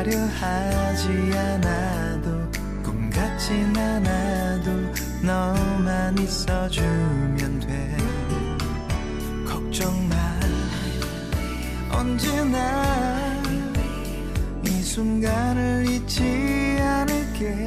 화려하지 않아도 꿈 같진 않아도 너만 있어주면 돼. 걱정 마. 언제나 이 순간을 잊지 않을게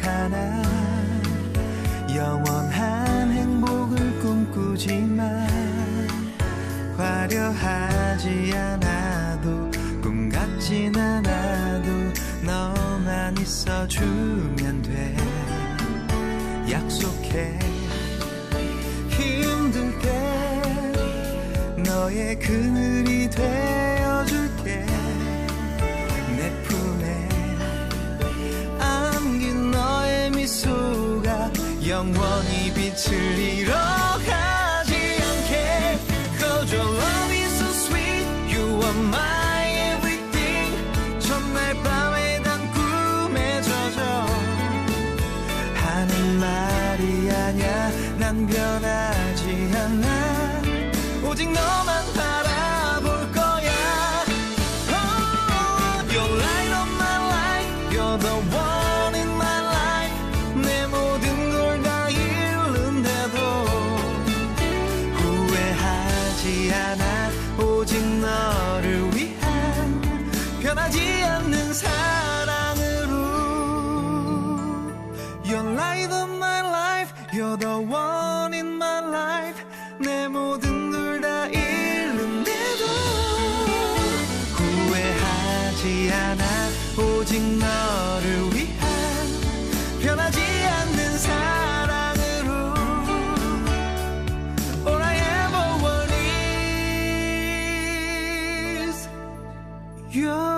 하나. 영원한 행복을 꿈꾸지만 화려하지 않아도 꿈 같진 않아도 너만 있어주면 돼. 약속해. 힘들 때 너의 그늘이 되 영원히 빛을 잃어가지 않게 Cause your love is so sweet You are my everything 첫날 밤에 단 꿈에 젖어 하는 말이 아냐 난 변하지 않아 오직 너만 바라볼 거야 Oh, You're light of my life You're the one 후회 远。